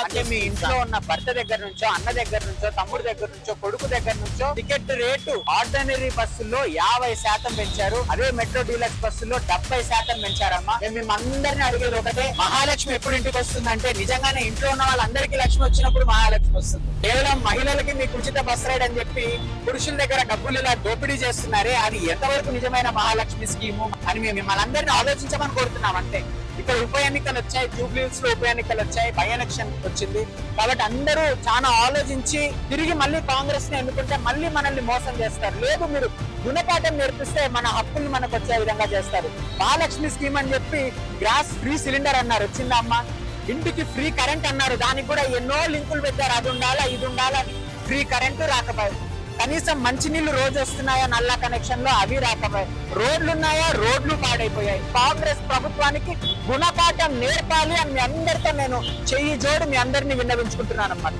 అంటే మీ ఇంట్లో ఉన్న భర్త దగ్గర నుంచో అన్న దగ్గర నుంచో తమ్ముడు దగ్గర నుంచో కొడుకు దగ్గర నుంచో టికెట్ రేటు ఆర్డినరీ బస్సుల్లో యాభై శాతం పెంచారు. అదే మెట్రో డీలక్స్ బస్సుల్లో డెబ్బై శాతం పెంచారమ్మా. మేము మిమ్మల్ని అడిగేది ఒకటే మహాలక్ష్మి ఎప్పుడు ఇంటికి వస్తుందంటే నిజంగానే ఇంట్లో ఉన్న వాళ్ళందరికీ లక్ష్మి వచ్చినప్పుడు మహాలక్ష్మి వస్తుంది. కేవలం మహిళలకి మీకు ఉచిత బస్ రైడ్ అని చెప్పి పురుషుల దగ్గర డబ్బులు ఇలా దోపిడీ చేస్తున్నారే అది ఎంతవరకు నిజమైన మహాలక్ష్మి స్కీము అని మేము మిమ్మల్ని అందరినీ ఆలోచించమని కోరుతున్నాం అంతే. ఇక్కడ ఉప ఎన్నికలు వచ్చాయి జూబ్లీస్లో ఉప ఎన్నికలు వచ్చాయి బై ఎలక్షన్ వచ్చింది. కాబట్టి అందరూ చాలా ఆలోచించి తిరిగి మళ్ళీ కాంగ్రెస్ని ఎన్నుకుంటే మళ్ళీ మనల్ని మోసం చేస్తారు. లేదు మీరు గుణపాఠం నేర్పిస్తే మన హక్కులు మనకు వచ్చే విధంగా చేస్తారు. మహాలక్ష్మి స్కీమ్ అని చెప్పి గ్యాస్ ఫ్రీ సిలిండర్ అన్నారు. వచ్చిందా అమ్మా ఇంటికి ఫ్రీ కరెంట్ అన్నారు. దానికి కూడా ఎన్నో లింకులు పెట్టారు. అది ఉండాలా ఇది ఉండాలా ఫ్రీ కరెంటు రాకపోయాయి కనీసం మంచినీళ్ళు రోజు వస్తున్నాయా నల్ల కనెక్షన్లో అవి రాకపోయాయి రోడ్లు ఉన్నాయా రోడ్లు పాడైపోయాయి. కాంగ్రెస్ ప్రభుత్వానికి గుణపాఠం నేర్పాలి అని మీ అందరితో నేను చెయ్యి జోడు మీ అందరినీ విన్నవించుకుంటున్నాను అన్నమాట